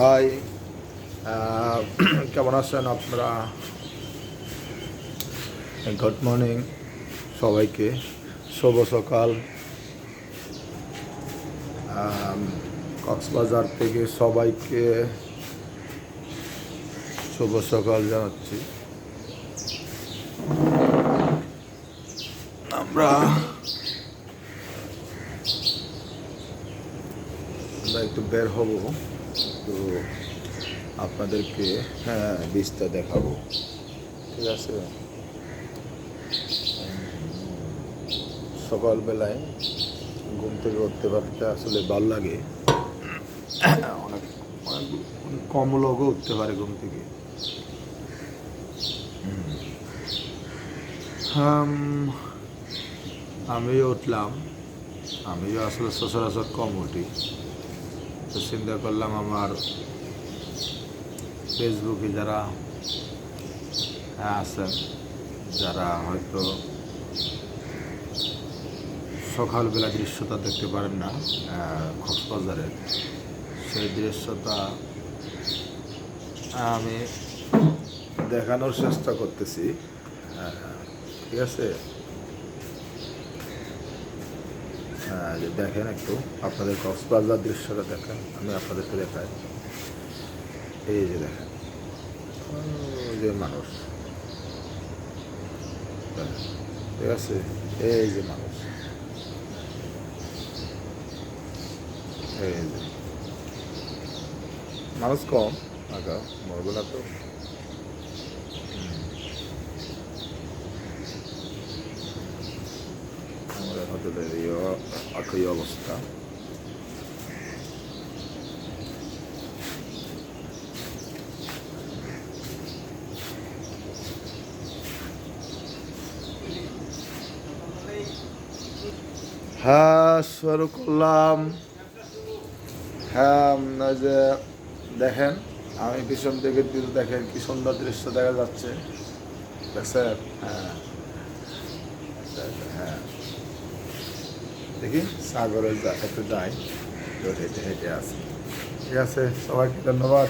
High কেমন আছেন আপনারা? গুড মর্নিং সবাইকে। শুভ সকাল। কক্সবাজার থেকে সবাইকে শুভ সকাল জানাচ্ছি। আমরা আমরা একটু বের হব। তো আপনাদেরকে হ্যাঁ বীজটা দেখাবো। ঠিক আছে? সকালবেলায় ঘুম থেকে উঠতে পারতে আসলে ভালো লাগে। অনেক কম লোকও উঠতে পারে ঘুম থেকে। আমিও উঠলাম। আমিও আসলে সচরাচর কম উঠি। তো চিন্তা করলাম আমার ফেসবুকে যারা আছেন, যারা হয়তো সকালবেলা দৃশ্যতা দেখতে পারেন না কক্সবাজারের। সেই দৃশ্যতা আমি দেখানোর চেষ্টা করতেছি। ঠিক আছে হ্যাঁ যে দেখেন একটু, আপনাদের কক্সবাজার দৃশ্যটা দেখেন, আমি আপনাদেরকে দেখাই। এই যে দেখেন যে মানুষ। ঠিক আছে? এই যে মানুষ। এই যে মানুষ কম, আগা মরগুলা তো। একই অবস্থা হ্যাঁ শুরু করলাম হ্যাঁ যে দেখেন, আমি পিছন থেকে দিল দেখেন কি সুন্দর দৃশ্য দেখা যাচ্ছে। দেখছেন? হ্যাঁ হ্যাঁ। দেখি সাগরে যা একটু যাই তো হেঁটে হেঁটে আসি ঠিক আছে সবাইকে ধন্যবাদ